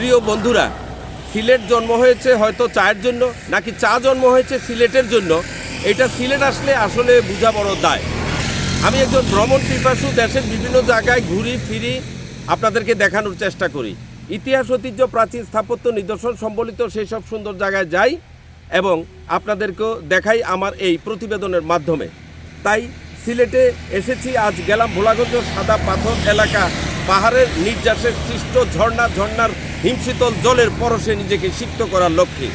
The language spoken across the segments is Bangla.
প্রিয় বন্ধুরা, সিলেট জন্ম হয়েছে হয়তো চায়ের জন্য, নাকি চা জন্ম হয়েছে সিলেটের জন্য? এটা সিলেট আসলে আসলে বোঝা বড় দায়। আমি একজন ভ্রমণ পিপাসু, দেশের বিভিন্ন জায়গায় ঘুরি, ফিরি, আপনাদেরকে দেখানোর চেষ্টা করি। ইতিহাস, ঐতিহ্য, প্রাচীন স্থাপত্য, নিদর্শন সম্বলিত সেই সব সুন্দর জায়গায় যাই এবং আপনাদেরকেও দেখাই আমার এই প্রতিবেদনের মাধ্যমে। তাই সিলেটে এসেছি, আজ গেলাম ভোলাগঞ্জ সাদা পাথর এলাকা, পাহাড়ের নির্যাসের সৃষ্ট ঝর্ণা, ঝর্ণার হিমশীতল জলের পরশে নিজেকে সিক্ত করার লক্ষ্যে।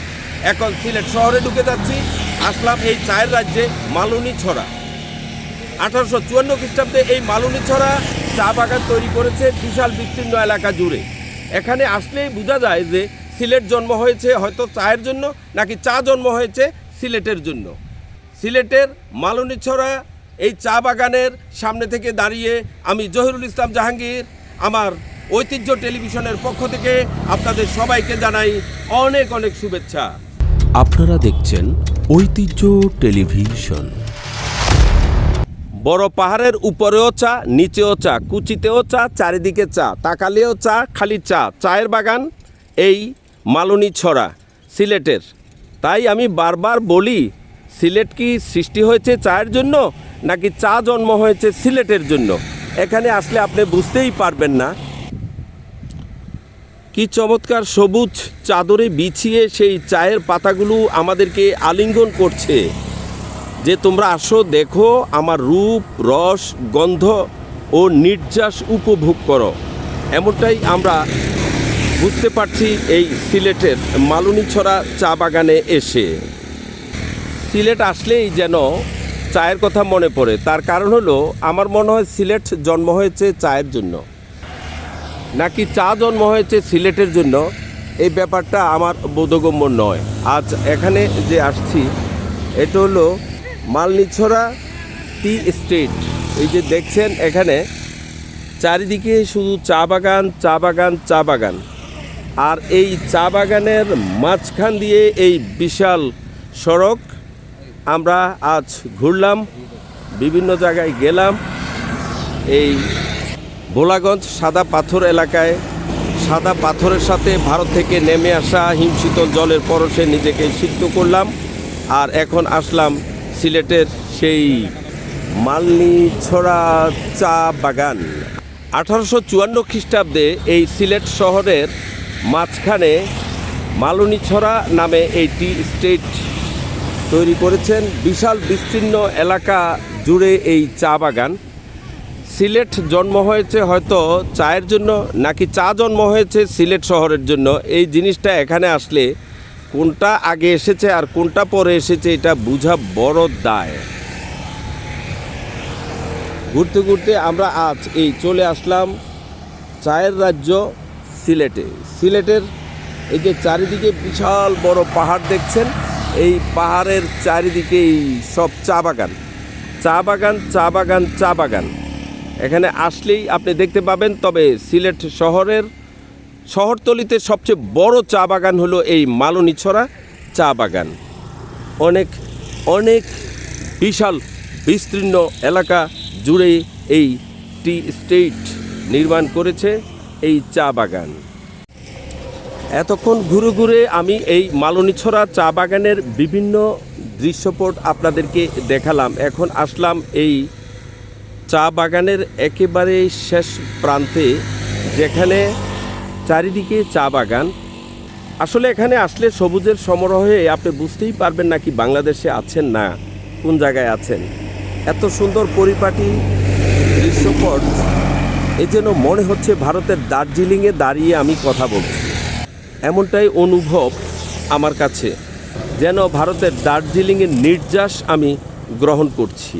এখন সিলেট শহরে ঢুকে যাচ্ছি। আসলাম এই চায়ের রাজ্যে মালুনি ছড়া। আঠারোশো চুয়ান্ন খ্রিস্টাব্দে এই মালুনি ছড়া চা বাগান তৈরি করেছে বিশাল বিস্তীর্ণ এলাকা জুড়ে। এখানে আসলেই বোঝা যায় যে সিলেট জন্ম হয়েছে হয়তো চায়ের জন্য নাকি চা জন্ম হয়েছে সিলেটের জন্য। সিলেটের মালুনি ছড়া এই চা বাগানের সামনে থেকে দাঁড়িয়ে আমি জহিরুল ইসলাম জাহাঙ্গীর, আমার ঐতিহ্য টেলিভিশনের পক্ষ থেকে আপনাদের সবাইকে জানাই অনেক অনেক শুভেচ্ছা। আপনারা দেখছেন ঐতিহ্য টেলিভিশন। বড় পাহাড়ের উপরেও চা নিচেও চা কুচিতেও চা চারিদিকে চা তাকালেও চা খালি চা চায়ের বাগান এই মালুনি ছড়া সিলেটের। তাই আমি বারবার বলি সিলেট কি সৃষ্টি হয়েছে চায়ের জন্য নাকি চা জন্ম হয়েছে সিলেটের জন্য? এখানে আসলে আপনি বুঝতেই পারবেন না। কি চমৎকার সবুজ চাদরে বিছিয়ে সেই চায়ের পাতাগুলো আমাদেরকে আলিঙ্গন করছে। যে তোমরা আসো, দেখো, আমার রূপ, রস, গন্ধ ও নির্যাস উপভোগ করো। এমনটাই আমরা বুঝতে পারছি এই সিলেটের মালুনিছড়া চা বাগানে এসে। সিলেট আসলেই যেন চায়ের কথা মনে পড়ে। তার কারণ হলো, আমার মনে হয় সিলেট জন্ম হয়েছে চায়ের জন্য। নাকি চা জন্ম হয়েছে সিলেটের জন্য? এই ব্যাপারটা আমার বোধগম্য নয়। আজ এখানে যে আসছি, এটা হলো মালনিছড়া টি স্টেট এই যে দেখছেন এখানে, চারিদিকে শুধু চা বাগান চা বাগান চা বাগান। আর এই চা বাগানের মাঝখান দিয়ে এই বিশাল সড়ক, আমরা আজ ঘুরলাম, বিভিন্ন জায়গায় গেলাম, এই ভোলাগঞ্জ সাদা পাথর এলাকায় সাদা পাথরের সাথে ভারত থেকে নেমে আসা হিমশীতল জলের পরশে নিজেকে সিদ্ধ করলাম আর এখন আসলাম সিলেটের সেই মালনি ছড়া চা বাগান। আঠারোশো চুয়ান্ন খ্রিস্টাব্দে এই সিলেট শহরের মাঝখানে মালনীছড়া নামে এই টি স্টেট তৈরি করেছেন। বিশাল বিস্তীর্ণ এলাকা জুড়ে এই চা বাগান। সিলেট জন্ম হয়েছে হয়তো চায়ের জন্য নাকি চা জন্ম হয়েছে সিলেট শহরের জন্য। এই জিনিসটা এখানে আসলে কোনটা আগে এসেছে আর কোনটা পরে এসেছে এটা বোঝা বড় দায়। ঘুরতে ঘুরতে আমরা আজ এই চলে আসলাম চায়ের রাজ্য সিলেটে। সিলেটের এই যে চারিদিকে বিশাল বড় পাহাড় দেখছেন, এই পাহাড়ের চারিদিকে এই সব চা বাগান। চা বাগান চা বাগান চা বাগান। এখানে আসলেই আপনি দেখতে পাবেন, তবে সিলেট শহরের, শহরতলিতে সবচেয়ে বড় চা বাগান হলো এই মালনীছড়া চা বাগান। অনেক অনেক বিশাল, বিস্তীর্ণ এলাকা জুড়ে এই টি স্টেট নির্মাণ করেছে এই চা বাগান। এতক্ষণ ঘুরে ঘুরে আমি এই মালনীছড়া চা বাগানের বিভিন্ন দৃশ্যপট আপনাদেরকে দেখালাম। এখন আসলাম এই চা বাগানের একেবারে শেষ প্রান্তে, যেখানে চারিদিকে চা বাগান। আসলে এখানে আসলে সবুজের সমারোহে আপনি বুঝতেই পারবেন না কি বাংলাদেশে আছেন না, কোন জায়গায় আছেন। এত সুন্দর পরিপাটি দৃশ্যপট, এ যেন মনে হচ্ছে ভারতের দার্জিলিংয়ে দাঁড়িয়ে আমি কথা বলছি। এমনটাই অনুভব আমার কাছে, যেন ভারতের দার্জিলিংয়ের নির্যাস আমি গ্রহণ করছি।